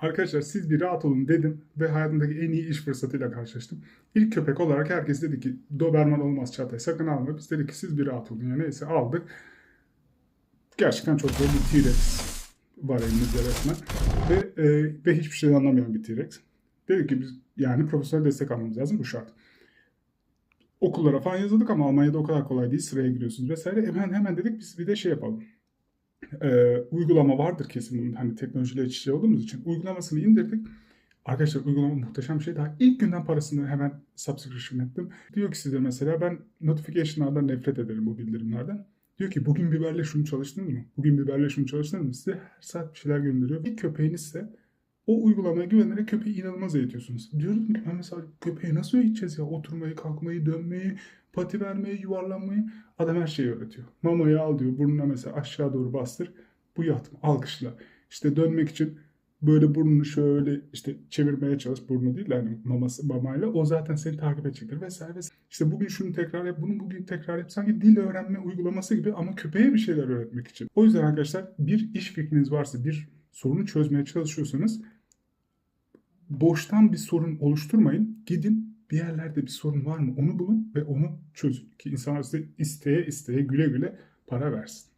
Arkadaşlar siz bir rahat olun dedim ve hayatımdaki en iyi iş fırsatıyla karşılaştım. İlk köpek olarak herkes dedi ki Doberman olmaz Çağatay sakın alma. Biz dedik ki siz bir rahat olun. Ya neyse aldık. Gerçekten çok zor bir T-Rex var elimizde resmen. Ve, e, ve hiçbir şeyden anlamayan bir T-Rex. Dedik ki biz yani profesyonel destek almamız lazım bu şart. Okullara falan yazıldık ama Almanya'da o kadar kolay değil. Sıraya giriyorsunuz vesaire. Hemen hemen dedik biz bir de şey yapalım. Ee, uygulama vardır kesin bunun. Hani teknolojiyle iç içe olduğumuz için. Uygulamasını indirdik. Arkadaşlar uygulama muhteşem bir şey. Daha ilk günden parasını hemen subscription ettim. Diyor ki size mesela ben notification'lardan nefret ederim bu bildirimlerden. Diyor ki bugün biberle şunu çalıştınız mı? Bugün biberle şunu çalıştınız mı? Size her saat bir şeyler gönderiyor. Bir köpeğinizse o uygulamaya güvenerek köpeği inanılmaz eğitiyorsunuz. Diyorum ki ben mesela köpeği nasıl eğiteceğiz ya? Oturmayı, kalkmayı, dönmeyi, pati vermeyi, yuvarlanmayı. Adam her şeyi öğretiyor. Mamayı al diyor. Burnuna mesela aşağı doğru bastır. Bu yatma. Alkışla. İşte dönmek için böyle burnunu şöyle işte çevirmeye çalış. Burnu değil de hani maması, mamayla. O zaten seni takip edecektir vesaire vesaire. İşte bugün şunu tekrar yap, bunu bugün tekrar yap. Sanki dil öğrenme uygulaması gibi ama köpeğe bir şeyler öğretmek için. O yüzden arkadaşlar bir iş fikriniz varsa, bir sorunu çözmeye çalışıyorsanız boştan bir sorun oluşturmayın. Gidin bir yerlerde bir sorun var mı onu bulun ve onu çözün. Ki insanlar size isteye isteye güle güle para versin.